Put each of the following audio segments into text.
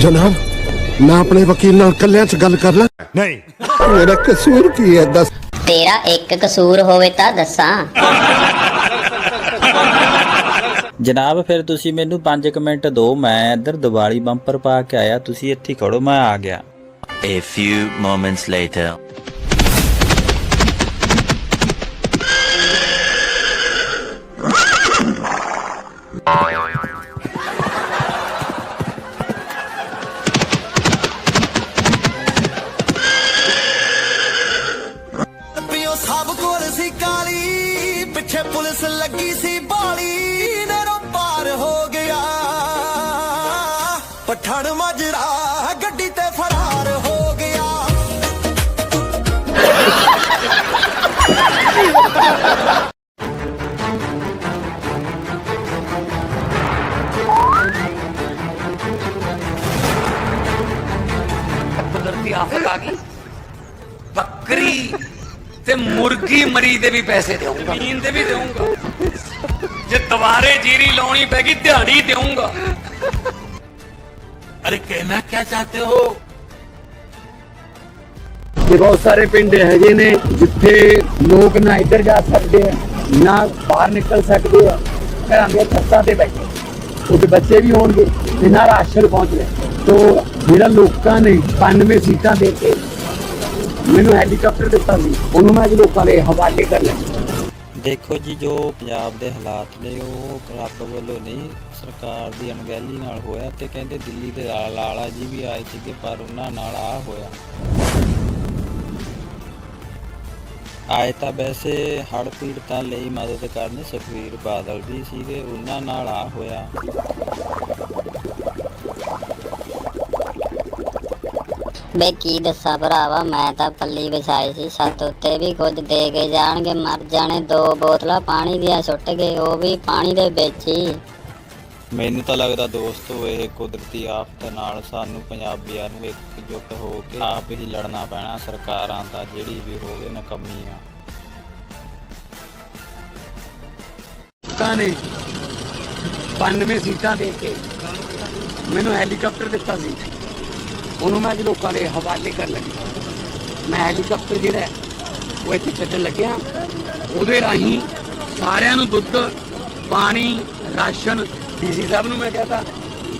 ਜਨਾਬ ਮੈਂ ਆਪਣੇ ਵਕੀਲ ਨਾਲ ਕੱਲਿਆਂ 'ਚ ਗੱਲ ਕਰ ਲਾਂ। ਨਹੀਂ। ਮੇਰਾ ਕਸੂਰ ਕੀ ਹੈ ਦੱਸ। ਤੇਰਾ ਇੱਕ ਕਸੂਰ ਹੋਵੇ ਤਾਂ ਦੱਸਾਂ। ਜਨਾਬ ਫਿਰ ਤੁਸੀਂ ਮੈਨੂੰ 5 ਮਿੰਟ ਦਿਓ ਮੈਂ ਇੱਧਰ ਦੀਵਾਲੀ ਬੰਪਰ ਪਾ ਕੇ ਆਇਆ ਤੁਸੀਂ ਇੱਥੇ ਖੜੋ ਮੈਂ ਆ ਗਿਆ। A few moments later. ਮਰੀ ਦੇ ਵੀ ਪੈਸੇ ਦੇਊਂਗਾ। ਜ਼ਮੀਨ ਦੇ ਵੀ ਦੇਊਂਗਾ। ਜੇ ਦੁਬਾਰੇ ਜੀਰੀ ਲਾਉਣੀ ਪੈਗੀ ਦਿਹਾੜੀ ਦੇਊਂਗਾ। ਅਰੇ ਕਹਿਣਾ ਕੀ ਚਾਹਤੇ ਹੋ? ਕਿ ਬਹੁਤ ਸਾਰੇ ਪਿੰਡ ਹੈਗੇ ਨੇ, ਜਿੱਥੇ ਲੋਕ ਨਾ ਇੱਧਰ ਜਾ ਸਕਦੇ ਆ, ਨਾ ਬਾਹਰ ਨਿਕਲ ਸਕਦੇ ਆ, ਘਰਾਂ ਦੇ ਛੱਤਾਂ ਤੇ ਬੈਠੇ। ਉਹਦੇ ਬੱਚੇ ਵੀ ਹੋਣਗੇ ਤੇ ਨਾ ਰਾਸ਼ਨ ਪਹੁੰਚ ਰਿਹਾ ਤੋ ਜਿਹੜਾ ਲੋਕਾਂ ਨੇ 92 ਸੀਟਾਂ ਦੇ ਕੇ ਮੈਨੂੰ ਹੈਲੀਕਾਪਟਰ ਦਿੱਤਾ ਸੀ। ਉਹਨੂੰ ਮੈਂ ਅੱਜ ਲੋਕਾਂ ਦੇ ਹਵਾਲੇ ਕਰ ਲਿਆ। ਦੇਖੋ ਜੀ, ਜੋ ਪੰਜਾਬ ਦੇ ਹਾਲਾਤ ਨੇ, ਉਹ ਰੱਬ ਵੱਲੋਂ ਨਹੀਂ, ਸਰਕਾਰ ਦੀ ਅਣਗਹਿਲੀ ਨਾਲ ਹੋਇਆ ਤੇ ਕਹਿੰਦੇ ਦਿੱਲੀ ਦੇ ਲਾਲਾ ਜੀ ਵੀ ਆਏ ਸੀਗੇ, ਪਰ ਉਹਨਾਂ ਨਾਲ ਆ ਹੋਇਆ। ਆਏ ਤਾਂ ਵੈਸੇ ਹੜ੍ਹ ਪੀੜਤਾਂ ਲਈ ਮਦਦ ਕਰਨ ਸੁਖਵੀਰ ਬਾਦਲ ਵੀ ਸੀਗੇ, ਉਹਨਾਂ ਨਾਲ ਆ ਹੋਇਆ। ਬੇ ਕੀ ਦੱਸਾਂ ਭਰਾਵਾ ਮੈਂ ਤਾਂ ਪੱਲੀ ਵਿਛਾਈ ਸੀ ਛੱਤ ਉੱਤੇ ਵੀ ਕੁਝ ਦੇ ਕੇ ਜਾਣਗੇ ਮਰ ਜਾਣੇ ਦੋ ਬੋਤਲਾਂ ਪਾਣੀ ਦੀਆਂ ਸੁੱਟ ਗਏ ਉਹ ਵੀ ਪਾਣੀ ਦੇ ਵਿੱਚ ਹੀ। ਮੈਨੂੰ ਤਾਂ ਲੱਗਦਾ ਦੋਸਤੋ ਇਹ ਕੁਦਰਤੀ ਆਫਤ ਨਾਲ ਸਾਨੂੰ ਪੰਜਾਬੀਆਂ ਨੂੰ ਇਕਜੁੱਟ ਹੋ ਕੇ ਆਪ ਹੀ ਲੜਨਾ ਪੈਣਾ ਸਰਕਾਰਾਂ ਦਾ ਜਿਹੜੀ ਵੀ ਹੋਵੇ ਨਕਮੀ ਆ। ਲੋਕਾਂ ਨੇ 92 ਸੀਟਾਂ ਦੇ ਕੇ ਮੈਨੂੰ ਹੈਲੀਕਾਪਟਰ ਦਿੱਤਾ ਸੀ। ਉਹਨੂੰ ਮੈਂ ਅੱਜ ਲੋਕਾਂ ਦੇ ਹਵਾਲੇ ਕਰਨ ਲੱਗਾ, ਮੈਂ ਹੈਲੀਕਾਪਟਰ ਜਿਹੜਾ ਉਹ ਇੱਥੇ ਛੱਡਣ ਲੱਗਿਆ। ਉਹਦੇ ਰਾਹੀਂ ਸਾਰਿਆਂ ਨੂੰ ਦੁੱਧ, ਪਾਣੀ, ਰਾਸ਼ਨ, ਡੀਸੀ ਸਾਹਿਬ ਨੂੰ ਮੈਂ ਕਹਤਾ,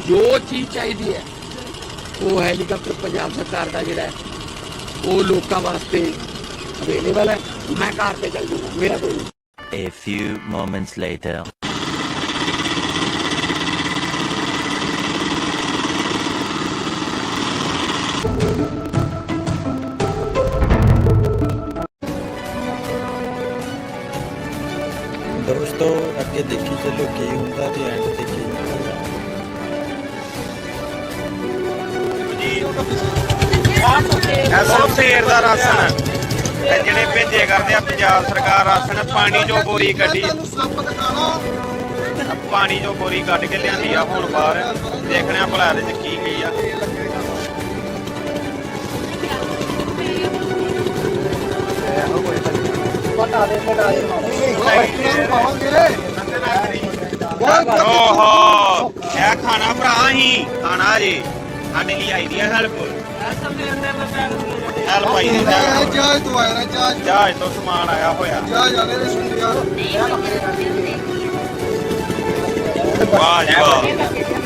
ਜੋ ਚੀਜ਼ ਚਾਹੀਦੀ ਹੈ, ਉਹ ਹੈਲੀਕਾਪਟਰ ਪੰਜਾਬ ਸਰਕਾਰ ਦਾ ਜਿਹੜਾ ਉਹ ਲੋਕਾਂ ਵਾਸਤੇ ਅਵੇਲੇਬਲ ਹੈ। ਮੈਂ ਕਾਰ ਤੇ ਚੱਲ ਜੂਗਾ ਮੇਰਾ ਕੋਈ A few moments later. ਅੱਗੇ ਦੇਖੀ ਚੱਲੋ ਕੀ ਹੁੰਦਾ ਤੇ ਐਂਡ ਤੇ ਕੀ ਹੁੰਦਾ ਐਸੋ ਸ਼ੇਰ ਦਾ ਰਾਸ਼ਨ ਇਹ ਜਿਹੜੇ ਭੇਜੇ ਕਰਦੇ ਆ ਪੰਜਾਬ ਸਰਕਾਰ ਰਾਸ਼ਨ ਪਾਣੀ ਚੋਂ ਬੋਰੀ ਕੱਢੀ। ਪਾਣੀ ਚੋਂ ਬੋਰੀ ਕੱਢ ਕੇ ਲਿਆਂਦੀ ਆ ਹੁਣ ਬਾਹਰ। ਦੇਖਣਿਆ ਭਲਾ ਇਹਦੇ ਚ ਕੀ ਕੀ ਆ। ਓਹੋ ਇਹ ਖਾਣਾ ਭਰਾ ਹੀ ਖਾਣਾ ਜੀ। ਸਾਡੇ ਲਈ ਆਈ ਦੀ ਆ ਹੈਲਪ ਹੈਲਪ ਆਈ ਦੀ ਜਹਾਜ਼ ਜਹਾਜ਼ ਤੋਂ ਆਇਆ ਜਹਾਜ਼। ਜਹਾਜ਼ ਤੋਂ ਸਮਾਨ ਆਇਆ ਹੋਇਆ। ਜਹਾਜ਼ ਆ ਗਏ ਸੁਣਿਆ ਵਾਹ ਜੀ ਵਾਹ।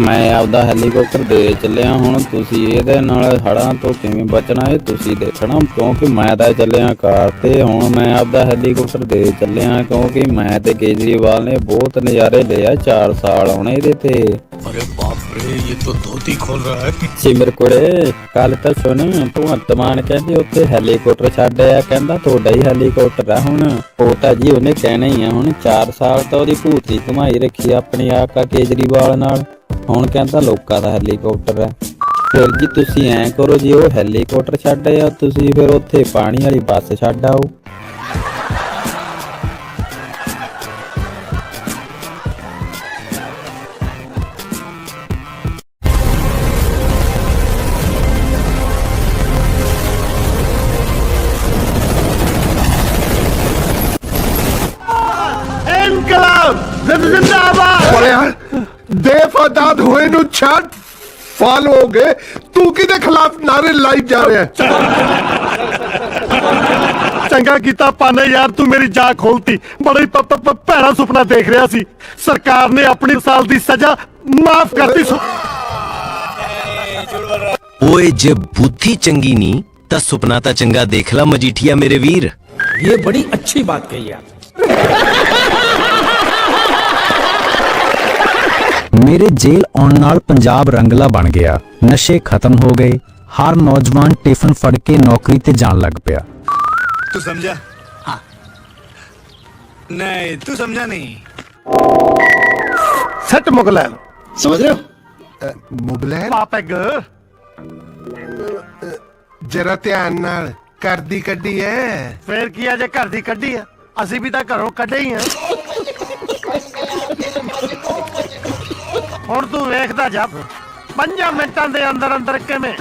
ਮੈਂ ਆਪਦਾ ਹੈਲੀਕਾਪਟਰ ਦੇ ਚੱਲਿਆ ਹੁਣ ਤੁਸੀਂ ਇਹਦੇ ਨਾਲ ਹੜਾਂ ਤੋਂ ਕਿਵੇਂ ਬਚਣਾ ਇਹ ਤੁਸੀਂ ਦੇਖਣਾ ਕਿਉਂਕਿ ਮੈਂ ਤਾਂ ਚੱਲਿਆ ਕਾਰ ਤੇ ਹੁਣ ਮੈਂ ਆਪਦਾ ਹੈਲੀਕਾਪਟਰ ਦੇ ਚੱਲਿਆ ਕਿਉਂਕਿ ਮੈਂ ਤੇ ਕੇਜਰੀਵਾਲ ਨੇ ਬਹੁਤ ਨਜ਼ਾਰੇ ਲਏ ਆ 4 ਸਾਲ ਆਉਣੇ ਇਹਦੇ ਤੇ। ਅਰੇ ਬਾਪ ਰੇ ਇਹ ਤਾਂ ਧੋਤੀ ਖੋਲ ਰਹਾ ਹੈ। ਸਿਮਰ ਕੁੜੇ ਕੱਲ ਤਾਂ ਸੁਣ ਤੂੰ ਹੱਤਮਾਨ ਕਹਿੰਦੇ ਉੱਥੇ ਹੈਲੀਕਾਪਟਰ ਛੱਡ ਆਇਆ ਕਹਿੰਦਾ ਤੁਹਾਡਾ ਹੀ ਹੈਲੀਕਾਪਟਰ ਆ ਹੁਣ। ਉਹ ਤਾਂ ਜੀ ਉਹਨੇ ਕਹਿਣਾ ਹੀ ਆ ਹੁਣ 4 ਸਾਲ ਤਾਂ ਉਹਦੀ ਭੂਤੀ ਕਮਾਈ ਰੱਖੀ ਆ ਆਪਣੀ ਆਕਾ ਕੇਜਰੀਵਾਲ ਨਾਲ। ਹੁਣ ਕਹਿੰਦਾ ਲੋਕਾਂ ਦਾ ਹੈਲੀਕਾਪਟਰ ਹੈ। ਫਿਰ ਜੀ ਤੁਸੀਂ ਐਂ ਕਰੋ, ਜੀ ਉਹ ਹੈਲੀਕਾਪਟਰ ਛੱਡ ਆਇਆ, ਤੁਸੀਂ ਫਿਰ ਉੱਥੇ ਪਾਣੀ ਵਾਲੀ ਬੱਸ ਛੱਡ ਆਓ। ਬੇਫਾਦਾਦ ਹੋਏ ਨੂੰ ਛੱਡ ਫਾਲ ਹੋ ਗਏ ਤੂੰ ਕਿਹਦੇ ਖਿਲਾਫ ਨਾਰੇ ਲਾਈ ਜਾ ਰਿਹਾ ਹੈ? ਚੰਗਾ ਕੀਤਾ ਪਾਨੇ ਯਾਰ ਤੂੰ ਮੇਰੀ ਜਾਗ ਖੋਲਤੀ ਬੜਾ ਹੀ ਪ- ਪ- ਪ- ਭੈੜਾ ਸੁਪਨਾ ਦੇਖ ਰਿਹਾ ਸੀ ਸਰਕਾਰ ਨੇ ਆਪਣੀ ਸਾਲ ਦੀ ਸਜ਼ਾ ਮਾਫ ਕਰਤੀ ਸੁ- ਓਏ ਜੇ ਬੁੱਧੀ ਚੰਗੀ ਨਹੀਂ ਤਾਂ ਸੁਪਨਾ ਤਾਂ ਚੰਗਾ ਦੇਖ ਲਾ ਮਜੀਠੀਆ ਮੇਰੇ ਵੀਰ ये बड़ी अच्छी बात कही आप ਮੇਰੇ ਜੇਲ੍ਹ ਆਉਣ ਨਾਲ ਪੰਜਾਬ ਰੰਗਲਾ ਬਣ ਗਿਆ। ਨਸ਼ੇ ਖਤਮ ਹੋ ਗਏ। ਹਰ ਨੌਜਵਾਨ ਟਿਫਨ ਫੜ ਕੇ ਨੌਕਰੀ ਤੇ ਜਾਣ ਲੱਗ ਪਿਆ। ਤੂੰ ਸਮਝਾ ਹਾਂ। ਨਹੀਂ ਤੂੰ ਸਮਝਾ ਨਹੀਂ। ਸੱਟ ਮੁਗਲੈਨ ਸਮਝ ਰਹੇ ਹੋ? ਮੁਗਲੈਨ ਪਾਪੈਗ ਜਰਾ ਧਿਆਨ ਨਾਲ। ਕਰਦੀ ਕੱਢੀ ਐ ਫੇਰ ਕੀ ਆ ਜੇ ਘਰ ਦੀ ਕੱਢੀ ਆ ਅਸੀਂ ਵੀ ਤਾਂ ਘਰੋਂ ਕੱਢੇ ਹੀ ਆ ਹੁਣ ਤੂੰ ਵੇਖਦਾ ਜਾ ਪੰਜਾਂ ਮਿੰਟਾਂ ਦੇ ਅੰਦਰ ਅੰਦਰ ਕਿਵੇਂ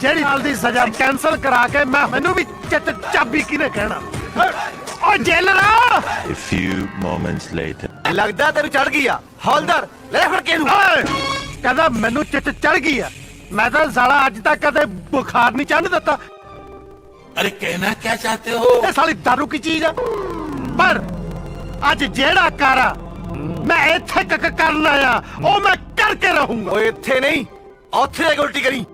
ਜਿਹੜੀ ਹਾਲ ਦੀ ਸਜ਼ਾ ਕੈਨਸਲ ਕਰਾ ਕੇ ਮੈਂ ਮੈਨੂੰ ਵੀ ਚਿੱਤ ਚਾਬੀ ਕਿਨੇ ਕਹਿਣਾ ਓ ਜੇਲਰਾ A few moments later. ਲੱਗਦਾ ਤੈਨੂੰ ਚੜ ਗਈ ਆ ਹੌਲਦਾਰ ਲੈ ਫੜ ਕੇ ਇਹਨੂੰ ਓਏ ਕਹਿੰਦਾ ਮੈਨੂੰ ਚਿੱਤ ਚੜ ਗਈ ਆ ਮੈਂ ਤਾਂ ਸਾਲਾ ਅੱਜ ਤੱਕ ਕਦੇ ਬੁਖਾਰ ਨਹੀਂ ਚੜ੍ਹਨ ਦਿੱਤਾ अरे कहना क्या चाहते हो ਇਹ ਸਾਲੀ ਦਾਰੂ ਕੀ ਚੀਜ਼ ਆ ਪਰ ਅੱਜ ਜਿਹੜਾ ਕਾਰਾ ਮੈਂ ਇੱਥੇ ਕੱਕ ਕਰਨ ਆਇਆ। ਉਹ ਮੈਂ ਕਰਕੇ ਰਹੂੰਗਾ। ਓਏ ਇੱਥੇ ਨਹੀਂ। ਉੱਥੇ ਜਾ ਕੇ ਉਲਟੀ ਕਰੀ।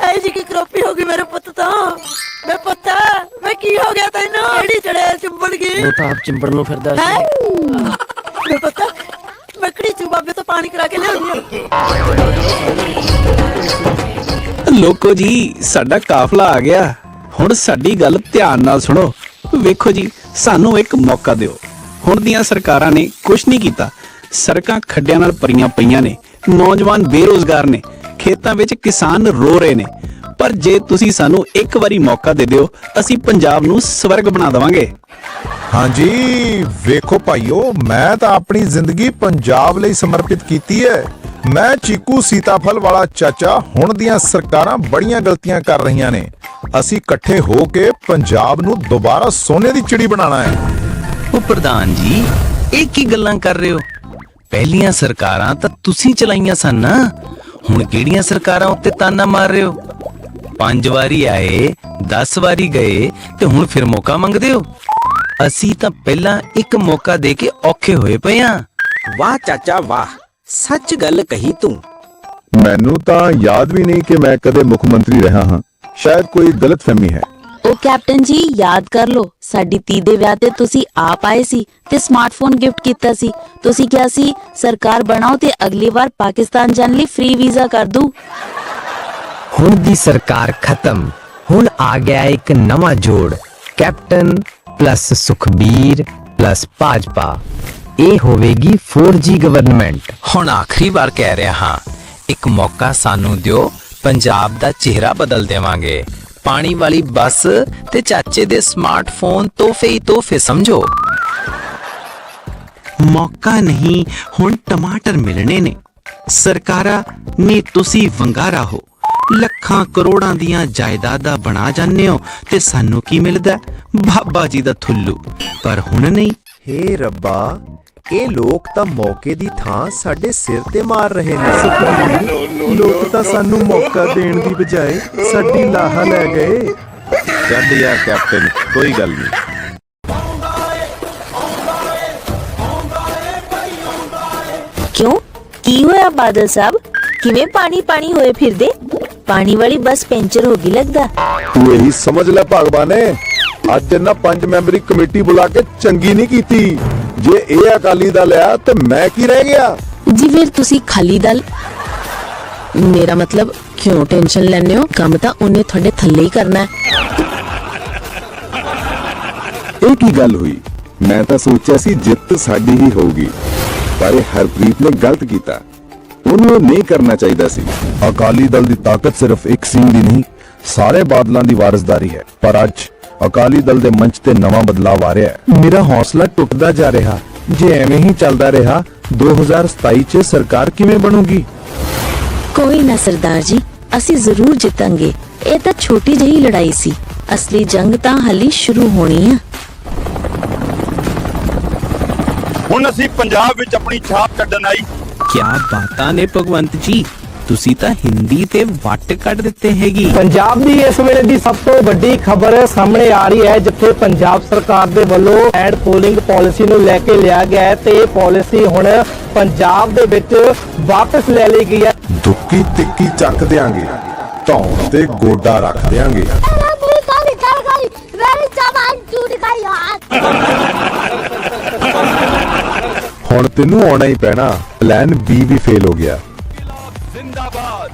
ਐ ਜੀ ਕੀ ਕਰੋਪੀ ਹੋ ਗਈ ਮੇਰੇ ਪੁੱਤ ਤਾਂ? ਮੈਂ ਪੁੱਤ ਮੈਂ ਕੀ ਹੋ ਗਿਆ ਤੈਨੂੰ? ਜਿਹੜੀ ਚੜਿਆ ਚੁੰਬੜ ਗਈ? ਉਹ ਤਾਂ ਆਪ ਚਿੰਬੜ ਨੂੰ ਫਿਰਦਾ ਸੀ। ਹੈਂ? ਮੇਰੇ ਪੁੱਤ ਮੱਕੜੀ ਚੂ ਬਾਬੇ ਤੋਂ ਪਾਣੀ ਕਰਾ ਕੇ ਲਿਆਉਂਦੀ ਲੋਕੋ ਜੀ ਸਾਡਾ ਕਾਫਲਾ ਆ ਗਿਆ। ਹੁਣ ਸਾਡੀ ਗੱਲ ਧਿਆਨ ਨਾਲ ਸੁਣੋ। ਵੇਖੋ ਜੀ, ਸਾਨੂੰ ਇੱਕ ਮੌਕਾ ਦਿਓ। ਹੁਣ ਦੀਆਂ ਸਰਕਾਰਾਂ ਨੇ ਕੁਝ ਨਹੀਂ ਕੀਤਾ। ਸੜਕਾਂ ਖੱਡਿਆਂ ਨਾਲ ਭਰੀਆਂ ਪਈਆਂ ਨੇ। ਨੌਜਵਾਨ ਬੇਰੋਜ਼ਗਾਰ ਨੇ। ਖੇਤਾਂ ਵਿੱਚ ਕਿਸਾਨ ਰੋ ਰਹੇ ਨੇ। ਪਰ ਜੇ ਤੁਸੀਂ ਸਾਨੂੰ ਇੱਕ ਵਾਰੀ ਮੌਕਾ ਦੇ ਦਿਓ, ਅਸੀਂ ਪੰਜਾਬ ਨੂੰ ਸਵਰਗ ਬਣਾ ਦੇਵਾਂਗੇ। ਹਾਂਜੀ, ਵੇਖੋ ਭਾਈਓ, ਮੈਂ ਤਾਂ ਆਪਣੀ ਜ਼ਿੰਦਗੀ ਪੰਜਾਬ ਲਈ ਸਮਰਪਿਤ ਕੀਤੀ ਹੈ। ਮੈਂ ਚੀਕੂ ਸੀਤਾਫਲ ਵਾਲਾ ਚਾਚਾ ਹੁਣ ਦੀਆਂ ਸਰਕਾਰਾਂ ਬੜੀਆਂ ਗਲਤੀਆਂ ਕਰ ਰਹੀਆਂ ਨੇ। ਅਸੀਂ ਇਕੱਠੇ ਹੋ ਕੇ ਪੰਜਾਬ ਨੂੰ ਦੁਬਾਰਾ ਸੋਨੇ ਦੀ ਚਿੜੀ ਬਣਾਉਣਾ ਹੈ। ਉਹ ਪ੍ਰਧਾਨ ਜੀ ਇਹ ਕੀ ਗੱਲਾਂ ਕਰ ਰਹੇ ਹੋ? ਪਹਿਲੀਆਂ ਸਰਕਾਰਾਂ ਤਾਂ ਤੁਸੀਂ ਚਲਾਈਆਂ ਸਨ। ਨਾ ਹੁਣ ਕਿਹੜੀਆਂ ਸਰਕਾਰਾਂ ਉੱਤੇ ਤਾਨਾ ਮਾਰ ਰਹੇ ਹੋ? ਪੰਜ ਵਾਰੀ ਆਏ 10 ਵਾਰੀ ਗਏ ਤੇ ਹੁਣ ਫਿਰ ਮੌਕਾ ਮੰਗਦੇ ਹੋ? ਅਸੀਂ ਤਾਂ ਪਹਿਲਾਂ ਇੱਕ ਮੌਕਾ ਦੇ ਕੇ ਔਖੇ ਹੋਏ ਪਏ ਆ ਵਾਹ ਚਾਚਾ ਵਾਹ। ਸੱਚ ਗੱਲ ਕਹੀ ਤੂੰ। ਮੈਨੂੰ ਤਾਂ ਯਾਦ ਵੀ ਨਹੀਂ ਕਿ ਮੈਂ ਕਦੇ ਮੁੱਖ ਮੰਤਰੀ ਰਿਹਾ ਹਾਂ। ਸ਼ਾਇਦ ਕੋਈ ਗਲਤਫਹਿਮੀ ਹੈ। ਉਹ ਕੈਪਟਨ ਜੀ ਯਾਦ ਕਰ ਲਓ ਸਾਡੀ ਧੀ ਦੇ ਵਿਆਹ ਤੇ ਤੁਸੀਂ ਆਪ ਆਏ ਸੀ ਤੇ ਸਮਾਰਟਫੋਨ ਗਿਫਟ ਕੀਤਾ ਸੀ। ਤੁਸੀਂ ਕਿਹਾ ਸੀ ਸਰਕਾਰ ਬਣਾਓ ਤੇ ਅਗਲੀ ਵਾਰ ਪਾਕਿਸਤਾਨ ਜਾਣ ਲਈ ਫ੍ਰੀ ਵੀਜ਼ਾ ਕਰ ਦੂ। ਹੁਣ ਦੀ ਸਰਕਾਰ ਖਤਮ। ਹੁਣ ਆ ਗਿਆ ਇੱਕ ਨਵਾਂ ਜੋੜ। Captain plus Sukhbir plus Bhajpa. ਇਹ ਹੋਵੇਗੀ 4G ਗਵਰਨਮੈਂਟ ਹੁਣ ਆਖਰੀ ਵਾਰ ਕਹਿ ਰਿਹਾ ਹਾਂ ਇੱਕ ਮੌਕਾ ਸਾਨੂੰ ਦਿਓ ਪੰਜਾਬ ਦਾ ਚਿਹਰਾ ਬਦਲ ਦੇਵਾਂਗੇ। ਪਾਣੀ ਵਾਲੀ ਬੱਸ ਤੇ ਚਾਚੇ ਦੇ ਸਮਾਰਟਫੋਨ ਤੋਹਫੇ ਹੀ ਤੋਹਫੇ ਸਮਝੋ। ਮੌਕਾ ਨਹੀਂ ਹੁਣ ਟਮਾਟਰ ਮਿਲਣੇ ਨੇ। ਸਰਕਾਰਾਂ ਨੇ ਤੁਸੀਂ ਵੰਗਾਰਾ ਹੋ। ਲੱਖਾਂ ਕਰੋੜਾਂ ਦੀਆਂ ਜਾਇਦਾਦਾਂ ਬਣਾ ਜਾਂਦੇ ਹੋ ਤੇ ਸਾਨੂੰ ਕੀ ਮਿਲਦਾ? ਬਾਬਾ ਜੀ ਦਾ ਥੁੱਲੂ। ਪਰ ਹੁਣ ਨਹੀਂ। ਹੇ ਰੱਬਾ ਇਹ ਲੋਕ ਤਾਂ ਮੌਕੇ ਦੀ ਥਾਂ ਸਾਡੇ ਸਿਰ ਤੇ ਮਾਰ ਰਹੇ ਨੇ। ਲੋਕ ਤਾਂ ਸਾਨੂੰ ਮੌਕਾ ਦੇਣ ਦੀ ਬਜਾਏ ਸਾਡੀ ਲਾਹਾ ਲੈ ਗਏ। ਚੱਲ ਯਾਰ ਕੈਪਟਨ ਕੋਈ ਗੱਲ ਨਹੀਂ। ਕਿਉਂ? ਕੀ ਹੋਇਆ ਬਾਦਲ ਸਾਹਿਬ? ਕਿਵੇਂ ਪਾਣੀ ਪਾਣੀ ਹੋਏ ਫਿਰਦੇ? ਪਾਣੀ ਵਾਲੀ ਬੱਸ ਪੈਂਚਰ ਹੋ ਗਈ ਲੱਗਦਾ। ਤੂੰ ਇਹੀ ਸਮਝ ਲੈ ਭਗਵਾਨੇ ਅੱਜ ਇਹਨਾਂ ਪੰਜ ਮੈਂਬਰੀ ਕਮੇਟੀ ਬੁਲਾ ਕੇ ਚੰਗੀ ਨਹੀਂ ਕੀਤੀ। ਜੇ ਇਹ ਅਕਾਲੀ ਦਲ ਆ ਤੇ ਮੈਂ ਕੀ ਰਹਿ ਗਿਆ? ਜੀ ਫਿਰ ਤੁਸੀਂ ਖਾਲੀ ਦਲ? ਮੇਰਾ ਮਤਲਬ ਕਿਉਂ ਟੈਨਸ਼ਨ ਲੈਂਦੇ ਹੋ? ਕੰਮ ਤਾਂ ਉਹਨੇ ਤੁਹਾਡੇ ਥੱਲੇ ਹੀ ਕਰਨਾ ਹੈ। ਇਹ ਕੀ ਗੱਲ ਹੋਈ? ਮੈਂ ਤਾਂ ਸੋਚਿਆ ਸੀ ਜਿੱਤ ਸਾਡੀ ਹੀ ਹੋਊਗੀ ਪਰ ਇਹ ਹਰਪ੍ਰੀਤ ਨੇ ਗਲਤ ਕੀਤਾ। ਉਹਨੂੰ ਇਹ ਨਹੀਂ ਕਰਨਾ ਚਾਹੀਦਾ ਸੀ। ਅਕਾਲੀ ਦਲ ਦੀ ਤਾਕਤ ਸਿਰਫ ਇੱਕ ਸਿੰਘ ਦੀ ਨਹੀਂ ਸਾਰੇ ਬਾਦਲਾਂ ਦੀ ਵਾਰਸਦਾਰੀ ਹੈ। ਪਰ ਅੱਜ ਅਕਾਲੀ ਦਲ ਦੇ ਮੰਚ ਤੇ ਨਵਾਂ ਬਦਲਾਅ ਆ ਰਿਹਾ ਹੈ। ਮੇਰਾ ਹੌਸਲਾ ਟੁੱਟਦਾ ਜਾ ਰਿਹਾ। ਜੇ ਐਵੇਂ ਹੀ ਚੱਲਦਾ ਰਿਹਾ 2027 ਚ ਸਰਕਾਰ ਕਿਵੇਂ ਬਣੂਗੀ? ਕੋਈ ਨਾ ਸਰਦਾਰ ਜੀ ਅਸੀਂ ਜ਼ਰੂਰ ਜਿੱਤਾਂਗੇ। ਇਹ ਤਾਂ ਛੋਟੀ ਜਿਹੀ ਲੜਾਈ ਸੀ। ਅਸਲੀ ਜੰਗ ਤਾਂ ਹਾਲੀ ਸ਼ੁਰੂ ਹੋਣੀ ਆ। ਹੁਣ ਅਸੀਂ ਪੰਜਾਬ ਵਿੱਚ ਆਪਣੀ ਛਾਪ ਕੱਢਣ ਆਈ। ਕਿਆ ਬਾਤਾਂ ਨੇ ਭਗਵੰਤ ਜੀ? ਤੁਸੀਂ ਤਾਂ ਹਿੰਦੀ ਤੇ ਵੱਟ ਕੱਢ ਦਿੱਤੇ ਹੈਗੀ। ਪੰਜਾਬ ਦੀ ਇਸ ਵੇਲੇ ਦੀ ਸਭ ਤੋਂ ਵੱਡੀ ਖਬਰ ਸਾਹਮਣੇ ਆ ਰਹੀ ਹੈ ਜਿੱਥੇ ਪੰਜਾਬ ਸਰਕਾਰ ਦੇ ਵੱਲੋਂ ਐਡ ਪੋਲਿੰਗ ਪਾਲਿਸੀ ਨੂੰ ਲੈ ਕੇ ਲਿਆ ਗਿਆ ਹੈ ਤੇ ਇਹ ਪਾਲਿਸੀ ਹੁਣ ਪੰਜਾਬ ਦੇ ਵਿੱਚ ਵਾਪਸ ਲੈ ਲਈ ਗਈ ਹੈ। ਦੁੱਕੀ ਤਿੱਕੀ ਚੱਕ ਦਿਆਂਗੇ ਧੌਣ ਤੇ ਗੋਡਾ ਰੱਖ ਦਿਆਂਗੇ। ਹੁਣ ਤੈਨੂੰ ਆਉਣਾ ਹੀ ਪੈਣਾ ਪਲਾਨ ਬੀ ਵੀ ਫੇਲ ਹੋ ਗਿਆ। ਜ਼ਿੰਦਾਬਾਦ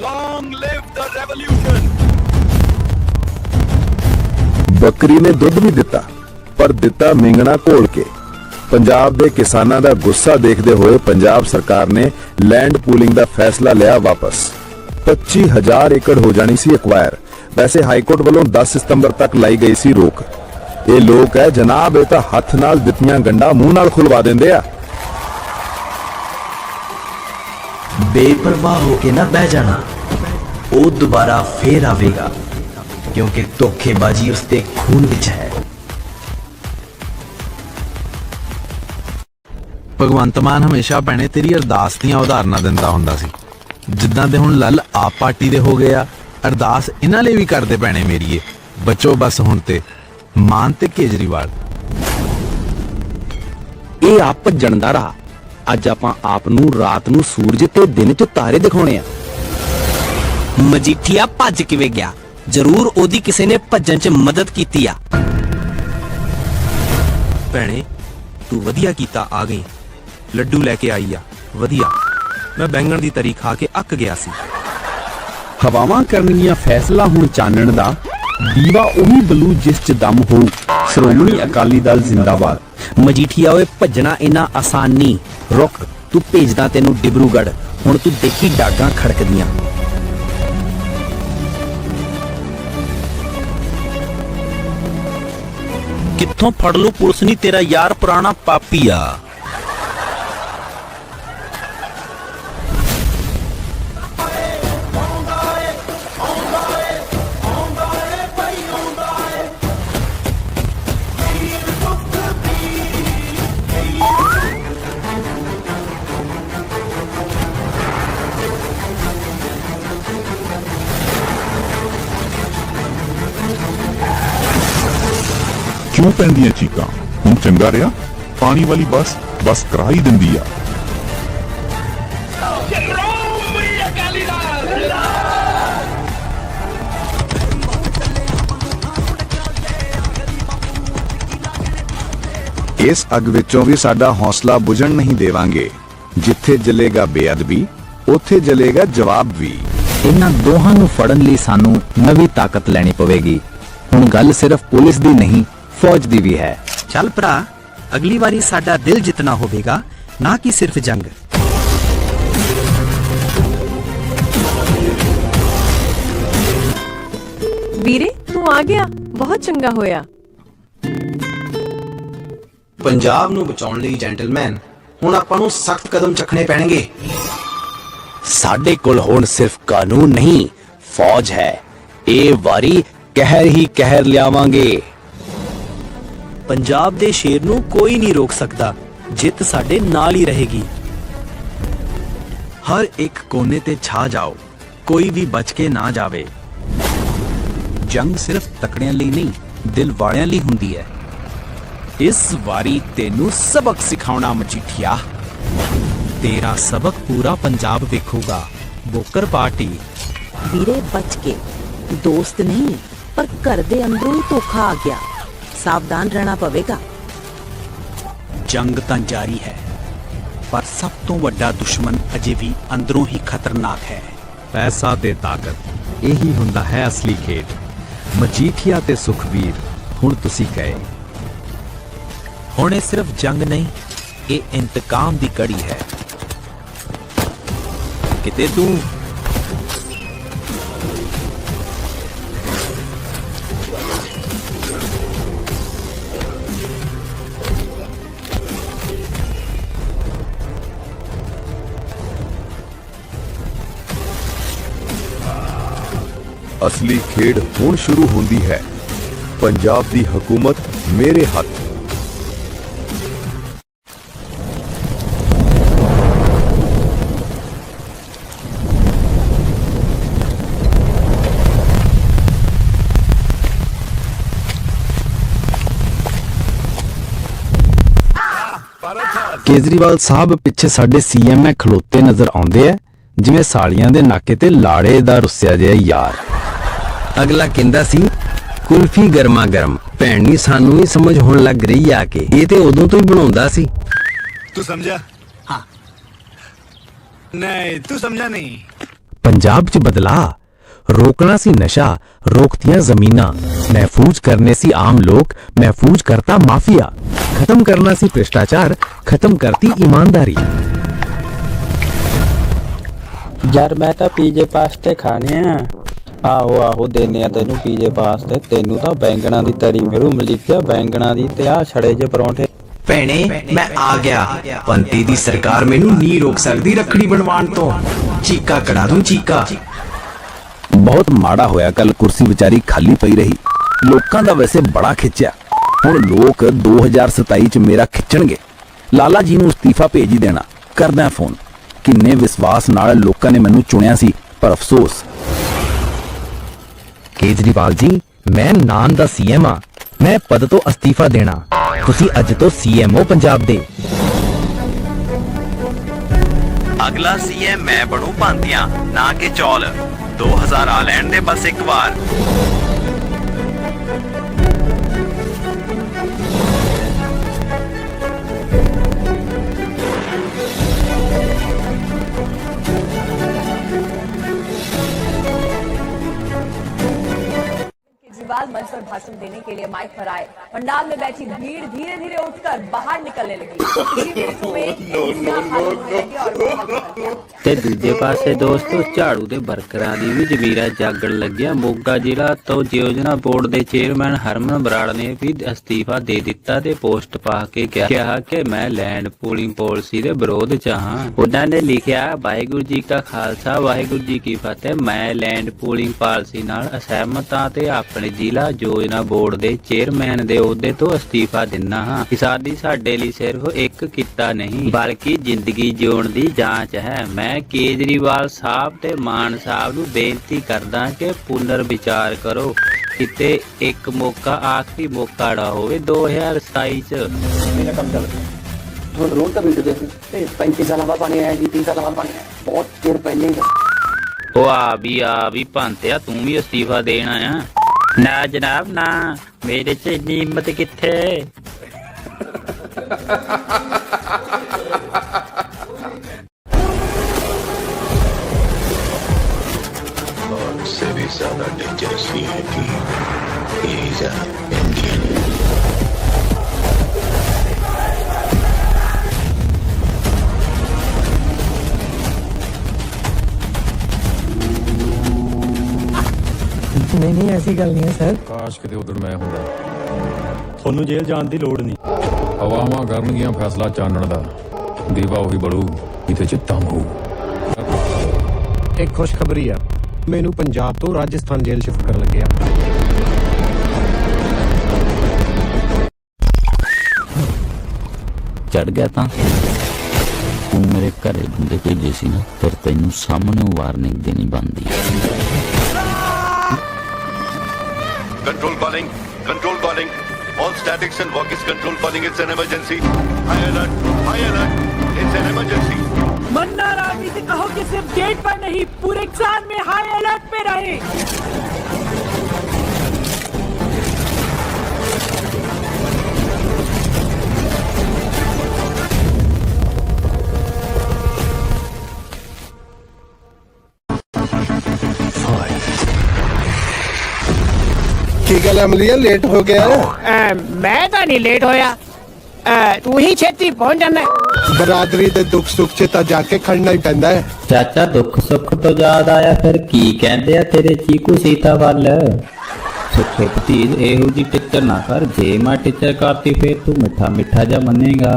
ਲੌਂਗ ਲਿਵ ਦ ਰੈਵੋਲੂਸ਼ਨ ਬੱਕਰੀ ਨੇ ਦੁੱਧ ਵੀ ਦਿੱਤਾ, ਪਰ ਦਿੱਤਾ ਮਿੰਗਣਾ ਘੋਲ ਕੇ। ਪੰਜਾਬ ਦੇ ਕਿਸਾਨਾਂ ਦਾ ਗੁੱਸਾ ਦੇਖਦੇ ਹੋਏ ਪੰਜਾਬ ਸਰਕਾਰ ਨੇ ਲੈਂਡ ਪੂਲਿੰਗ ਦਾ ਫੈਸਲਾ ਲਿਆ ਵਾਪਸ। 25000 ਏਕੜ ਹੋ ਜਾਣੀ ਸੀ ਐਕਵਾਇਰ ਵੈਸੇ ਹਾਈ ਕੋਰਟ ਵੱਲੋਂ 10 ਸਤੰਬਰ ਤੱਕ ਲਾਈ ਗਈ ਸੀ ਰੋਕ। ਇਹ ਲੋਕ ਹੈ, ਜਨਾਬ, ਇਹ ਤਾਂ ਹੱਥ ਨਾਲ ਦਿੱਤੀਆਂ ਗੰਡਾ ਮੂੰਹ ਨਾਲ ਖੁਲਵਾ ਦਿੰਦੇ ਆ। ਬੇਪਰਵਾਹ ਹੋ ਕੇ ਨਾ ਬਹਿ ਜਾਣਾ, ਉਹ ਦੁਬਾਰਾ ਫੇਰ ਆਵੇਗਾ, ਕਿਉਂਕਿ ਧੋਖੇਬਾਜ਼ੀ ਉਸਦੇ ਖੂਨ ਵਿੱਚ ਹੈ। ਭਗਵੰਤ ਮਾਨ ਹਮੇਸ਼ਾ ਭੈਣੇ ਤੇਰੀ ਅਰਦਾਸ ਦੀਆਂ ਉਦਾਹਰਨਾਂ ਦਿੰਦਾ ਹੁੰਦਾ ਸੀ। ਜਿੱਦਾਂ ਦੇ ਹੁਣ ਲੱਲ ਆਪ ਪਾਰਟੀ ਦੇ ਹੋ ਗਏ ਆ, ਅਰਦਾਸ ਇਹਨਾਂ ਲਈ ਵੀ ਕਰਦੇ ਪੈਣੇ ਮੇਰੀਏ। ਬੱਚੋ ਬਸ ਹੁਣ ਤੇ, ਮਾਨ ਤੇ ਕੇਜਰੀਵਾਲ। ਇਹ ਆਪ ਭੱਜਣ ਦਾ ਰਾਹ। ਅੱਜ ਆਪਾਂ ਆਪ ਨੂੰ ਰਾਤ ਨੂੰ ਸੂਰਜ ਤੇ ਦਿਨ 'ਚ ਤਾਰੇ ਦਿਖਾਉਣੇ ਆ। ਮਜੀਠੀਆ ਭੱਜ ਕਿਵੇਂ ਗਿਆ? ਜ਼ਰੂਰ ਉਹਦੀ ਕਿਸੇ ਨੇ ਭੱਜਣ 'ਚ ਮਦਦ ਕੀਤੀ ਆ। ਭੈਣੇ, ਤੂੰ ਵਧੀਆ ਕੀਤਾ ਆ ਗਈ। ਲੱਡੂ ਲੈ ਕੇ ਆਈ ਆ। ਵਧੀਆ। ਮੈਂ ਬੈਂਗਣ ਦੀ ਤਰੀ ਖਾ ਕੇ ਅੱਕ ਗਿਆ ਸੀ। ਹਵਾਵਾਂ ਕਰਨਗੀਆਂ ਫੈਸਲਾ ਹੁਣ ਚਾਨਣ ਦਾ। ਦੀਵਾ ਉਹੀ ਬਲੂ ਜਿਸ ਚ ਦਮ ਹੋ ਸ਼੍ਰੋਮਣੀ ਅਕਾਲੀ ਦਲ ਜ਼ਿੰਦਾਬਾਦ। ਮਜੀਠੀਆ ਓਏ, ਭੱਜਣਾ ਇੰਨਾ ਆਸਾਨ ਰੁਕ, ਤੂੰ ਭੇਜਦਾ ਤੈਨੂੰ ਡਿਬਰੂਗੜ ਹੁਣ ਤੂੰ ਦੇਖੀ ਡਾਗਾਂ ਖੜਕਦੀਆਂ। ਕਿੱਥੋਂ ਫੜ ਲੂ ਪੁਲਿਸ ਨਹੀਂ ਤੇਰਾ ਯਾਰ ਪੁਰਾਣਾ ਪਾਪੀ ਆ। ਕਿਉਂ ਪੈਂਦੀਆਂ ਚੀਕਾਂ? ਹੁਣ ਚੰਗਾ ਰਿਹਾ? ਪਾਣੀ ਵਾਲੀ ਬੱਸ, ਬਸ ਕਰਾ ਹੀ ਦਿੰਦੀ ਆ। ਇਸ ਅੱਗ ਵਿੱਚੋਂ ਵੀ ਸਾਡਾ ਹੌਸਲਾ ਬੁਝਣ ਨਹੀਂ ਦੇਵਾਂਗੇ। ਜਿੱਥੇ ਜਲੇਗਾ ਬੇਅਦਬੀ, ਉੱਥੇ ਜਲੇਗਾ ਜਵਾਬ ਵੀ। ਇਹਨਾਂ ਦੋਹਾਂ ਨੂੰ ਫੜਨ ਲਈ ਸਾਨੂੰ ਨਵੀਂ ਤਾਕਤ ਲੈਣੀ ਪਵੇਗੀ। ਹੁਣ ਗੱਲ ਸਿਰਫ ਪੁਲਿਸ ਦੀ ਨਹੀਂ ਫੌਜ ਦੀ ਵੀ ਹੈ। ਚੱਲ ਭਰਾ ਅਗਲੀ ਵਾਰੀ ਸਾਡਾ ਦਿਲ ਜਿੱਤਣਾ ਹੋਵੇਗਾ ਨਾ ਕਿ ਸਿਰਫ ਜੰਗ। ਵੀਰੇ ਤੂੰ ਆ ਗਿਆ। ਬਹੁਤ ਚੰਗਾ ਹੋਇਆ। ਪੰਜਾਬ ਨੂੰ ਬਚਾਉਣ ਲਈ ਜੈਂਟਲਮੈਨ ਹੁਣ ਆਪਾਂ ਨੂੰ ਸਖਤ ਕਦਮ ਚੱਕਣੇ ਪੈਣਗੇ। ਸਾਡੇ ਕੋਲ ਹੁਣ ਸਿਰਫ ਕਾਨੂੰਨ ਨਹੀਂ ਫੌਜ ਹੈ। ਇਹ ਵਾਰੀ ਕਹਿਰ ਹੀ ਕਹਿਰ ਲਿਆਵਾਂਗੇ। ਪੰਜਾਬ ਦੇ ਸ਼ੇਰ ਨੂੰ ਕੋਈ ਨਹੀਂ ਰੋਕ ਸਕਦਾ। ਜਿੱਤ ਸਾਡੇ ਨਾਲ ਹੀ ਰਹੇਗੀ। ਹਰ ਇੱਕ ਕੋਨੇ ਤੇ ਛਾ ਜਾਓ। ਕੋਈ ਵੀ ਬਚ ਕੇ ਨਾ ਜਾਵੇ। ਜੰਗ ਸਿਰਫ ਤਕੜਿਆਂ ਲਈ ਨਹੀਂ ਦਿਲ ਵਾਲਿਆਂ ਲਈ ਹੁੰਦੀ ਹੈ। ਇਸ ਵਾਰੀ ਤੈਨੂੰ ਸਬਕ ਸਿਖਾਉਣਾ ਮਜੀਠੀਆ। ਤੇਰਾ ਸਬਕ ਪੂਰਾ ਪੰਜਾਬ ਵੇਖੂਗਾ। ਬੋਕਰ ਪਾਰਟੀ। ਵੀਰੇ ਬਚ ਕੇ। ਦੋਸਤ ਨਹੀਂ ਪਰ ਘਰ ਦੇ ਅੰਦਰੋਂ ਹੀ ਧੋਖਾ ਆ ਗਿਆ। ਸਾਵਧਾਨ ਰਹਿਣਾ ਪਵੇਗਾ। ਜੰਗ ਤਾਂ ਜਾਰੀ ਹੈ ਪਰ ਸਭ ਤੋਂ ਵੱਡਾ ਦੁਸ਼ਮਣ ਅਜੇ ਵੀ ਅੰਦਰੋਂ ਹੀ ਖਤਰਨਾਕ ਹੈ। ਪੈਸਾ ਤੇ ਤਾਕਤ ਇਹੀ ਹੁੰਦਾ ਹੈ ਅਸਲੀ ਖੇਡ। ਮਜੀਠੀਆ ਤੇ ਸੁਖਵੀਰ ਹੁਣ ਤੁਸੀਂ ਗਏ ਹੁਣ ਇਹ ਸਿਰਫ ਜੰਗ ਨਹੀਂ ਇਹ ਇੰਤਕਾਮ ਦੀ ਕੜੀ ਹੈ। ਕਿਤੇ ਤੂੰ ਅਸਲੀ ਖੇਡ ਹੁਣ ਸ਼ੁਰੂ ਹੁੰਦੀ ਹੈ। ਪੰਜਾਬ ਦੀ ਹਕੂਮਤ ਮੇਰੇ ਹੱਥ। ਕੇਜਰੀਵਾਲ ਸਾਹਿਬ ਪਿੱਛੇ ਸਾਡੇ ਸੀਐਮ ਐ ਖਲੋਤੇ ਨਜ਼ਰ ਆਉਂਦੇ ਐ, ਜਿਵੇਂ ਸਾਲੀਆਂ ਦੇ ਨਾਕੇ ਤੇ ਲਾੜੇ ਦਾ ਰੁੱਸਿਆ ਜਿਹਾ ਯਾਰ। ਅਗਲਾ ਕਹਿੰਦਾ ਸੀ ਕੁਲਫੀ ਗਰਮਾ ਗਰਮ ਭੈਣ ਨੀ ਸਾਨੂੰ ਵੀ ਸਮਝ ਹੋਣ ਲੱਗ ਰਹੀ ਆ ਕਿ। ਇਹ ਤੇ ਉਦੋਂ ਤੋਂ ਹੀ ਬਣਾਉਂਦਾ ਸੀ। ਤੂੰ ਸਮਝਾ ਹਾਂ। ਨਹੀਂ ਤੂੰ ਸਮਝਾ ਨਹੀਂ। ਪੰਜਾਬ 'ਚ ਬਦਲਾ ਰੋਕਣਾ ਸੀ ਨਸ਼ਾ ਰੋਕਤੀਆਂ ਜ਼ਮੀਨਾਂ ਮਹਿਫੂਜ਼ ਕਰਨੇ ਸੀ ਆਮ ਲੋਕ ਮਹਿਫੂਜ਼ ਕਰਤਾ ਮਾਫੀਆ। ਖਤਮ ਕਰਨਾ ਸੀ ਭ੍ਰਿਸ਼ਟਾਚਾਰ ਖਤਮ ਕਰਤੀ ਈਮਾਨਦਾਰੀ ਯਾਰ ਮੈਂ ਤਾਂ ਪੀਜੇ ਪਾਸਤੇ ਖਾਣੇ ਆ। ਆਹੋ ਆਹੋ ਦੇਨੇ ਆ ਤੈਨੂੰ ਪੀਜੇ ਪਾਸਤੇ ਤੈਨੂੰ ਤਾਂ ਬੈਂਗਣਾ ਦੀ ਤਰੀ ਮਿਲੂ ਮਲੀਕਾ ਬੈਂਗਣਾ ਦੀ ਤੇ ਆ ਛੜੇ ਜੇ ਪਰੌਂਠੇ। ਭੈਣੇ ਮੈਂ ਆ ਗਿਆ। ਪੰਤੀ ਦੀ ਸਰਕਾਰ ਮੈਨੂੰ ਨਹੀਂ ਰੋਕ ਸਕਦੀ ਰੱਖੜੀ ਬਣਵਾਉਣ ਤੋਂ। ਚੀਕਾ ਕੜਾ ਦੂੰ ਚੀਕਾ। ਬਹੁਤ ਮਾੜਾ ਹੋਇਆ ਕੱਲ ਕੁਰਸੀ ਵਿਚਾਰੀ ਖਾਲੀ ਪਈ ਰਹੀ। ਲੋਕਾਂ ਦਾ ਵੈਸੇ ਬੜਾ ਖਿੱਚਿਆ। ਹੁਣ ਲੋਕ 2027 ਚ ਮੇਰਾ ਖਿੱਚਣਗੇ। ਲਾਲਾ ਜੀ ਨੂੰ ਅਸਤੀਫਾ ਭੇਜ ਹੀ ਦੇਣਾ। ਕਰਦਾ ਫੋਨ। ਕਿੰਨੇ ਵਿਸ਼ਵਾਸ ਨਾਲ ਲੋਕਾਂ ਨੇ ਮੈਨੂੰ ਚੁਣਿਆ ਸੀ ਪਰ ਅਫਸੋਸ। ਕੇਜਰੀਵਾਲ ਜੀ, ਮੈਂ ਨਾਨ ਦਾ ਸੀਐਮ ਆ ਮੈਂ ਪਦ ਤੋਂ ਅਸਤੀਫਾ ਦੇਣਾ। ਤੁਸੀਂ ਅੱਜ ਤੋਂ ਸੀਐਮ ਹੋ ਪੰਜਾਬ ਦੇ। ਅਗਲਾ ਸੀਐਮ ਮੈਂ ਬਣੂ ਭਾਂਤੀਆਂ, ਨਾ ਕਿ ਚੌਲ। 2000 ਆ ਲੈਣ ਦੇ ਬਸ ਇੱਕ ਵਾਰ। मंच पर भाषण देने के लिए माइक पर आए पंडाल में बैठी भीड़ धीरे धीरे उठकर बाहर निकलने लगी इसी बीच में कुर्सियां खाली होने लगी और माहौल बदल गया। ਤੇ ਦੂਜੇ ਪਾਸੇ ਦੋਸਤੋ ਝਾੜੂ ਦੇ ਵਰਕਰਾਂ ਦੀ ਵੀ ਜ਼ਮੀਰਾ ਜਾਗਣ ਲੱਗਿਆ ਮੋਗਾ ਜ਼ਿਲ੍ਹਾ ਤੋਂ ਯੋਜਨਾ ਬੋਰਡ ਦੇ ਚੇਅਰਮੈਨ ਹਰਮਨ ਬਰਾੜ ਨੇ ਵੀ ਅਸਤੀਫਾ ਦੇ ਦਿੱਤਾ ਤੇ ਪੋਸਟ ਪਾ ਕੇ ਕਿਹਾ- ਕਿਹਾ ਕਿ ਮੈਂ ਲੈਂਡ ਪੂਲਿੰਗ ਪਾਲਿਸੀ ਦੇ ਵਿਰੋਧ ਚ ਹਾਂ ਉਹਨਾਂ ਨੇ ਲਿਖਿਆ ਵਾਹਿਗੁਰੂ ਜੀ ਕਾ ਖਾਲਸਾ ਵਾਹਿਗੁਰੂ ਜੀ ਕੀ ਫਤਿਹ ਮੈਂ ਲੈਂਡ ਪੂਲਿੰਗ ਪਾਲਿਸੀ ਨਾਲ ਅਸਹਿਮਤ ਹਾਂ ਤੇ ਆਪਣੇ ਜ਼ਿਲ੍ਹਾ ਯੋਜਨਾ ਬੋਰਡ ਦੇ ਚੇਅਰਮੈਨ ਦੇ ਅਹੁਦੇ ਤੋਂ ਅਸਤੀਫਾ ਦਿੰਦਾ ਹਾਂ। ਕਿਸਾਨੀ ਸਾਡੇ ਲਈ ਸਿਰਫ ਇੱਕ ਕਿੱਤਾ ਨਹੀਂ ਬਲਕਿ ਜ਼ਿੰਦਗੀ ਜਿਉਣ ਦੀ ਜਾਂਚ ਹੈ। ਮੈਂ ਕੇਜਰੀਵਾਲ ਸਾਹਿਬ ਤੇ ਮਾਨ ਸਾਹਿਬ ਨੂੰ ਬੇਨਤੀ ਕਰਦਾ ਕਿ ਪੁਨਰ ਵਿਚਾਰ ਕਰੋ। ਕਿਤੇ ਇੱਕ ਮੌਕਾ ਆਖਰੀ ਮੌਕਾ ਨਾ ਹੋਵੇ 2027 ਚ। ਮੇਰਾ ਕੰਮ ਚੱਲ ਰਿਹਾ। ਹੁਣ ਰੋਡ ਤਾਂ ਬਿਲਡ ਦੇ ਤੇ 35 ਸਾਲਾਂ ਬਾਅਦ ਪਾਣੀ ਆਇਆ ਜੀ 30 ਸਾਲਾਂ ਬਾਅਦ ਪਾਣੀ ਆਇਆ। ਬਹੁਤ ਚਿਰ ਪਹਿਲੇ ਹੀ ਉਹ ਆ ਵੀ ਆ ਵੀ ਭੰਤਿਆ ਤੂੰ ਵੀ ਅਸਤੀਫਾ ਦੇਣ ਆਇਆ। ना जनाब ना मेरे से इतनी हिम्मत किथे और से भी ज़्यादा डेंजरस ये है कि ये ਨਹੀਂ ਨਹੀਂ ਐਸੀ ਗੱਲ ਨਹੀਂ ਹੈ ਸਰ। ਕਾਸ਼ ਕਿਤੇ ਉਧਰ ਮੈਂ ਹੁੰਦਾ। ਤੁਹਾਨੂੰ ਜੇਲ੍ਹ ਜਾਣ ਦੀ ਲੋੜ ਨਹੀਂ। ਹਵਾਵਾਂ ਕਰਨਗੀਆਂ ਫੈਸਲਾ ਚਾਨਣ ਦਾ। ਦੀਵਾ ਉਹੀ ਬਲੂ ਜਿੱਥੇ ਚਿੱਤਾ ਮਹੂ। ਇੱਕ ਖੁਸ਼ਖਬਰੀ ਆ। ਮੈਨੂੰ ਪੰਜਾਬ ਤੋਂ ਰਾਜਸਥਾਨ ਜੇਲ੍ਹ ਸ਼ਿਫਟ ਕਰਨ ਲੱਗਿਆ। ਚੜ ਗਿਆ ਤਾਂ। ਤੂੰ ਮੇਰੇ ਘਰੇ ਬੰਦੇ ਭੇਜੇ ਸੀ ਨਾ ਫਿਰ ਤੈਨੂੰ ਸਾਹਮਣੇ ਵਾਰਨਿੰਗ ਦੇਣੀ ਬੰਦੀ Control calling. Control calling. All statics and work is control calling. It's an emergency. High alert. High alert. It's an emergency. मन्ना राम जी से कहो कि सिर्फ गेट पर नहीं पूरे किसान में हाई अलर्ट पे रहे ਕੀ ਗੱਲ ਅਮਲੀਆ ਲੇਟ ਹੋ ਗਿਆ। ਮੈਂ ਤਾਂ ਨਹੀਂ ਲੇਟ ਹੋਇਆ। ਤੂੰ ਹੀ ਛੇਤੀ ਪਹੁੰਚ ਜਾਂਦਾ। ਬਰਾਦਰੀ ਦੇ ਦੁੱਖ ਸੁੱਖ 'ਚ ਤਾਂ ਜਾ ਕੇ ਖੜਨਾ ਹੀ ਪੈਂਦਾ ਹੈ। ਚਾਚਾ ਦੁੱਖ ਸੁੱਖ ਤੋਂ ਯਾਦ ਆਇਆ ਫਿਰ ਕੀ ਕਹਿੰਦੇ ਆ ਤੇਰੇ ਚੀਕੂ ਸੀਤਾ ਵੱਲ? ਸੁੱਖੇ ਭਤੀਜ ਇਹੋ ਜੀ ਟਿੱਚਰ ਨਾ ਕਰ ਜੇ ਮੈਂ ਟਿੱਚਰ ਕਰਤੀ ਫੇਰ ਤੂੰ ਮਿੱਠਾ ਮਿੱਠਾ ਜਾ ਮੰਨੇਗਾ।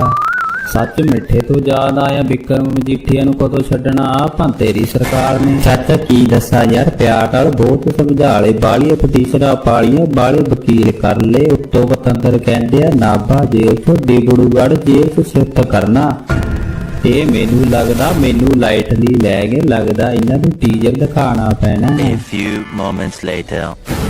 ਸੱਚ ਮਿੱਠੇ ਤੋਂ ਯਾਦ ਆਇਆ, ਵਿਕਰਮ ਮਜੀਠੀਆ ਨੂੰ ਕਦੋਂ ਛੱਡਣਾ? ਆਪਾਂ ਤੇਰੀ ਸਰਕਾਰ ਨੇ। ਚਾਚਾ ਕੀ ਦੱਸਾਂ ਯਾਰ, ਪਿਆਰ ਨਾਲ ਬਹੁਤ ਸਮਝਾਲੇ ਬਾਲੀਆਂ ਪਟੀਸ਼ਨਾਂ ਪਾਲੀਆਂ, ਬਾਲੇ ਵਕੀਲ ਕਰ ਲਏ। ਉੱਤੋਂ ਪਤੰਦਰ ਕਹਿੰਦੇ ਆ, ਨਾਭਾ ਜੇਲ੍ਹ ਤੋਂ ਡਿਬੜੂਗੜ੍ਹ ਜੇਲ੍ਹ ਤੋਂ ਸ਼ਿਫਟ ਕਰਨਾ। ਇਹ ਮੈਨੂੰ ਲੱਗਦਾ, ਮੈਨੂੰ ਲਾਈਟ ਲਾਈਟਲੀ ਲੈ ਗਏ। ਲੱਗਦਾ ਇਹਨਾਂ ਨੂੰ ਟੀਜ਼ਰ ਦਿਖਾਣਾ ਪੈਣਾ। A few moments later.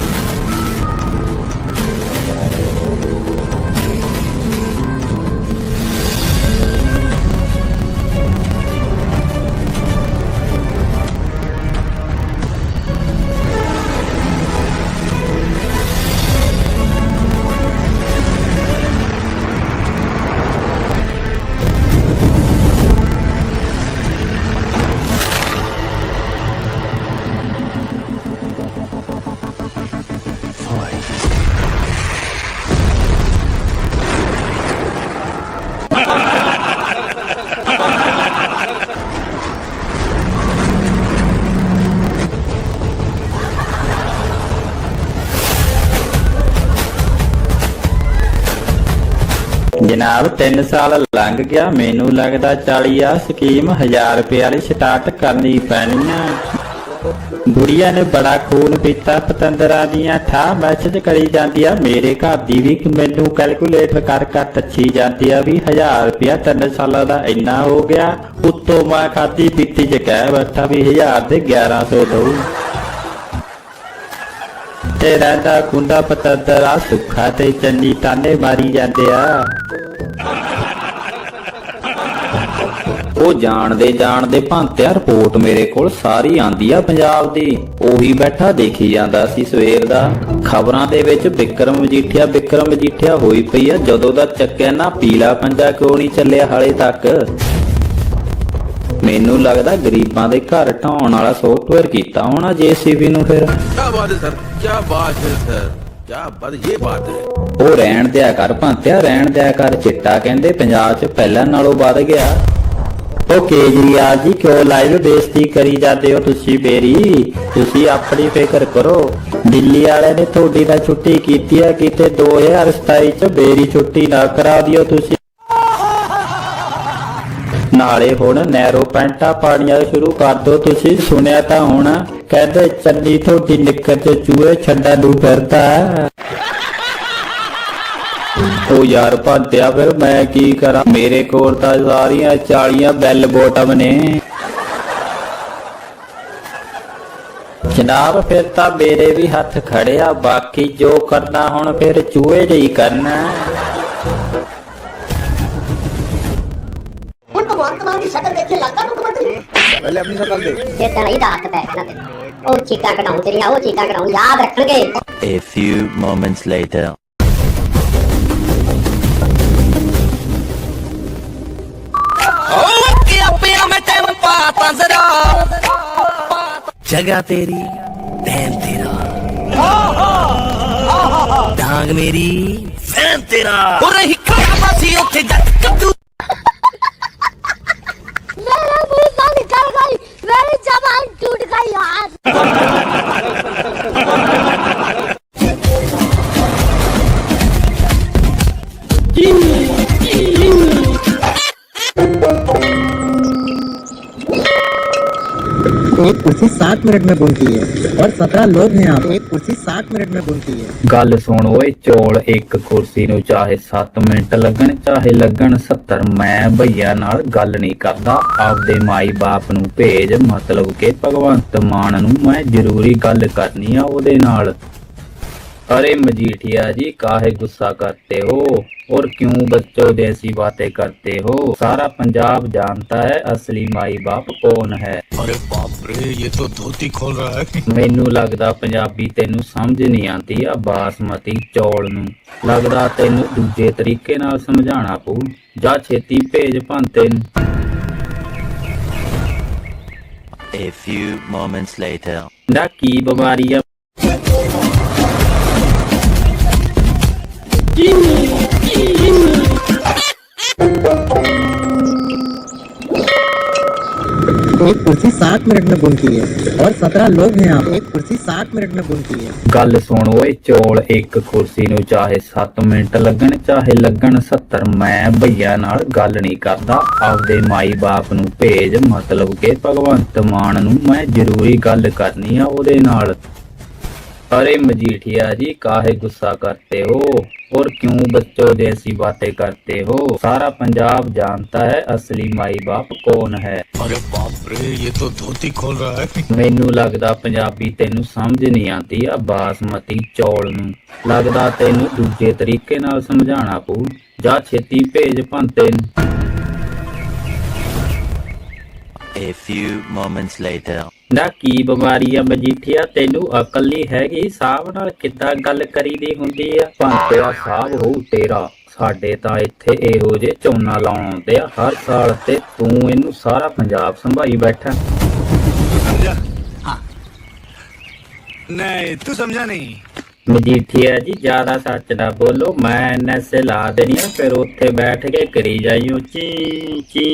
ਜਨਾਬ 3 ਸਾਲ ਲੰਘ ਗਿਆ। ਮੈਨੂੰ ਲੱਗਦਾ 40 ਆ ਸਕੀਮ 1000 ਰੁਪਏ ਵਾਲੀ ਸਟਾਰਟ ਕਰਨੀ ਪੈਣੀ ਆ। ਗੁੜੀਆ ਨੇ ਬੜਾ ਖੂਨ ਪੀਤਾ ਪਤੰਦਰਾਂ ਦੀਆਂ ਠਾ ਮੈਸੇਜ ਕਰੀ ਜਾਂਦੀ ਆ। ਮੇਰੇ ਘਰ ਦੀ ਵੀ ਮੈਨੂੰ ਕੈਲਕੂਲੇਟਰ ਕਰ ਕਰ ਤੱਛੀ ਜਾਂਦੀ ਆ ਵੀ 1000 ਰੁਪਿਆ 3 ਸਾਲਾਂ ਦਾ ਇੰਨਾ ਹੋ ਗਿਆ। ਉੱਤੋਂ ਮੈਂ ਖਾਦੀ ਪੀਤੀ ਚ ਕਹਿ ਬੈਠਾ ਵੀ 1000 ਦੇ 1100 ਦਊ। ਤੇ ਰਹਿੰਦਾ ਕੁੰਡਾ ਪਤੰਦਰਾ ਸੁੱਖਾ ਤੇ ਚੰਨੀ ਤਾਨੇ ਮਾਰੀ ਜਾਂਦੇ ਆ। ਉਹ ਜਾਣਦੇ ਜਾਣਦੇ ਭੰਤਿਆ ਰਿਪੋਰਟ ਮੇਰੇ ਕੋਲ ਸਾਰੀ ਆਂਦੀ ਆ ਪੰਜਾਬ ਦੀ। ਉਹੀ ਬੈਠਾ ਦੇਖੀ ਜਾਂਦਾ ਸੀ ਸਵੇਰ ਦਾ। ਖਬਰਾਂ ਦੇ ਵਿੱਚ ਵਿਕਰਮ ਮਜੀਠੀਆ ਵਿਕਰਮ ਮਜੀਠੀਆ ਹੋਈ ਪਈ ਆ। ਜਦੋਂ ਦਾ ਚੱਕਿਆ ਨਾ ਪੀਲਾ ਪੰਜਾ ਕਿਉਂ ਨਹੀਂ ਚੱਲਿਆ ਹਾਲੇ ਤੱਕ? ਮੈਨੂੰ ਲੱਗਦਾ ਗਰੀਬਾਂ ਦੇ ਘਰ ਢਾਉਣ ਵਾਲਾ ਸੌਫਟਵੇਅਰ ਕੀਤਾ ਹੋਣਾ ਜੀਸੀਬੀ ਨੂੰ ਫਿਰ क्या बात है सर क्या बात है सर क्या बात ये बात है ਉਹ ਰਹਿਣ ਦਿਆ ਕਰ ਭਾਂਤਿਆ ਰਹਿਣ ਦਿਆ ਕਰ ਚਿੱਟਾ ਕਹਿੰਦੇ ਪੰਜਾਬ 'ਚ ਪਹਿਲਾਂ ਨਾਲੋਂ ਵੱਧ ਗਿਆ ਉਹ ਕੇਜਰੀਵਾਲ ਜੀ ਕਿਉਂ ਲਾਈਵ ਬੇਇੱਜ਼ਤੀ ਕਰੀ ਜਾਂਦੇ ਹੋ ਤੁਸੀਂ ਮੇਰੀ ਤੁਸੀਂ ਆਪਣੀ ਫਿਕਰ ਕਰੋ ਦਿੱਲੀ ਵਾਲਿਆਂ ਨੇ ਤੁਹਾਡੀ ਨਾਲ ਛੁੱਟੀ ਕੀਤੀ ਹੈ ਕਿਤੇ 2027 'ਚ ਮੇਰੀ ਛੁੱਟੀ ਨਾ ਕਰਾ ਦਿਓ ਤੁਸੀਂ ਨਾਲੇ ਹੁਣ ਨੈਰੋ ਪੈਂਟਾਂ ਪਾਣੀਆਂ ਸ਼ੁਰੂ ਕਰ ਦਿਓ ਤੁਸੀਂ ਸੁਣਿਆ ਤਾਂ ਹੁਣ, ਕਹਿੰਦੇ ਚੰਨੀ ਤੁਹਾਡੀ ਨਿੱਕਰ ਤੇ ਚੂਹੇ ਛੱਡਾਂ ਨੂੰ ਫਿਰਦਾ ਉਹ ਯਾਰ ਭੰਤਿਆ ਫਿਰ ਮੈਂ ਕੀ ਕਰਾਂ? ਮੇਰੇ ਕੋਲ ਤਾਂ ਸਾਰੀਆਂ ਚਾਲੀਆਂ ਬੈਲ ਬੋਟਮ ਨੇ। ਜਨਾਬ ਫਿਰ ਤਾਂ ਮੇਰੇ ਵੀ ਹੱਥ ਖੜਿਆ, ਬਾਕੀ ਜੋ ਕਰਨਾ ਹੁਣ ਫਿਰ ਚੂਹੇ ਜਿਹੀ ਕਰਨਾ। ਪਹਿਲੇ ਆਪਣੀ ਸ਼ਕਲ ਦੇ ਇਹ ਤਾਂ ਇਹਦਾ ਹੱਥ ਪੈ ਗਿਆ ਨਾ ਤੈਨੂੰ ਉਹ ਚੀਕਾਂ ਕਢਾਉਂ ਤੇਰੀਆਂ ਉਹ ਚੀਕਾਂ ਕਢਾਉਂ ਯਾਦ ਰੱਖਣਗੇ A few moments later. जगह तेरी टैम तेरा डांग मेरी फैन तेरा और रही खड़ा बासी ਉੱਥੇ ਜੱਟ ਕੱਦੂ मेरी जबान टूट गई 7 ਮਿੰਟ में बुनती है और 17 लोग हैं आप। एक कुर्सी 7 मिनट में बुनती है। ਗੱਲ ਸੁਣ ਓਏ ਚੋਲ ਇੱਕ ਕੁਰਸੀ ਨੂੰ ਚਾਹੇ 7 ਮਿੰਟ ਲੱਗਣ ਚਾਹੇ ਲੱਗਣ 70 ਮੈਂ ਭਈਆ ਨਾਲ ਗੱਲ ਨਹੀਂ ਕਰਦਾ ਆਪਦੇ ਮਾਈ ਬਾਪ ਨੂੰ ਭੇਜ ਮਤਲਬ ਕਿ ਭਗਵੰਤ ਮਾਨ ਨੂੰ ਮੈਂ ਜ਼ਰੂਰੀ ਗੱਲ ਕਰਨੀ ਆ ਉਹਦੇ ਨਾਲ अरे मजीठिया जी काहे गुस्सा करते हो और क्यों बच्चों जैसी बातें करते हो सारा पंजाब जानता है असली माई बाप कौन है अरे बाप रे ये तो धोती खोल रहा है ਮੈਨੂੰ ਲੱਗਦਾ ਪੰਜਾਬੀ ਤੈਨੂੰ ਸਮਝ ਨਹੀਂ ਆਉਂਦੀ ਆ ਬਾਸਮਤੀ ਚੌਲ ਨੂੰ ਲੱਗਦਾ ਤੈਨੂੰ ਦੂਜੇ ਤਰੀਕੇ ਨਾਲ ਸਮਝਾਉਣਾ ਪਊ ਜਾ ਛੇਤੀ ਭੇਜ ਭੰਤੇ ਨੂੰ A few moments later. ਦਾ ਕੀ ਬਿਮਾਰੀ ਆ एक कुर्सी सात मिनट में बुनती है और सत्रह लोग हैं आप एक कुर्सी सात मिनट में बुनती है ਗੱਲ ਸੁਣ ਓਏ ਚੌਲ ਇੱਕ ਕੁਰਸੀ ਨੂੰ ਚਾਹੇ 7 ਮਿੰਟ ਲੱਗਣ ਚਾਹੇ ਲੱਗਣ 70 ਮੈਂ ਭਈਆ ਨਾਲ ਗੱਲ ਨਹੀਂ ਕਰਦਾ ਆਪਦੇ ਮਾਈ ਬਾਪ ਨੂੰ ਭੇਜ ਮਤਲਬ ਕਿ ਭਗਵੰਤ ਮਾਨ ਨੂੰ ਮੈਂ ਜ਼ਰੂਰੀ ਗੱਲ ਕਰਨੀ ਆ ਉਹਦੇ ਨਾਲ अरे मजीठिया जी काहे गुस्सा करते हो और क्यों बच्चों जैसी बातें करते हो सारा पंजाब जानता है असली माई बाप कौन है अरे बाप रे ये तो धोती खोल रहा है ਮੈਨੂੰ ਲੱਗਦਾ ਪੰਜਾਬੀ ਤੈਨੂੰ ਸਮਝ ਨਹੀਂ ਆਉਂਦੀ ਆ ਬਾਸਮਤੀ ਚੌਲ ਨੂੰ ਲੱਗਦਾ ਤੈਨੂੰ ਦੂਜੇ ਤਰੀਕੇ ਨਾਲ ਸਮਝਾਉਣਾ ਪਊ ਜਾ ਛੇਤੀ ਭੇਜ ਭੰਤੇ ਨੂੰ A few moments later. ਨਾ ਕੀ ਬਿਮਾਰੀ ਆ ਮਜੀਠੀਆ ਤੈਨੂੰ ਅਕਲ ਨਹੀਂ ਹੈਗੀ ਸਾਹਬ ਨਾਲ ਕਿੱਦਾਂ ਗੱਲ ਕਰੀਦੀ ਹੁੰਦੀ ਆ ਭੰਤਿਆ ਸਾਹਬ ਹੋਊ ਤੇਰਾ ਸਾਡੇ ਤਾਂ ਇੱਥੇ ਇਹੋ ਜੇ ਝੋਨਾ ਲਾਉਣ ਆਉਂਦੇ ਆ ਹਰ ਸਾਲ ਤੇ ਤੂੰ ਇਹਨੂੰ ਸਾਰਾ ਪੰਜਾਬ ਸੰਭਾਈ ਬੈਠਾ समझा हाँ नहीं तू समझा नहीं ਮਜੀਠੀਆ ਜੀ ਜ਼ਿਆਦਾ ਸੱਚ ਨਾ ਬੋਲੋ ਮੈਂ ਐਨਐਸਏ ਲਾ ਦੇਣੀ ਆ ਫਿਰ ਉੱਥੇ ਬੈਠ ਕੇ ਕਰੀ ਜਾਈਓ ਚੀ ਚੀ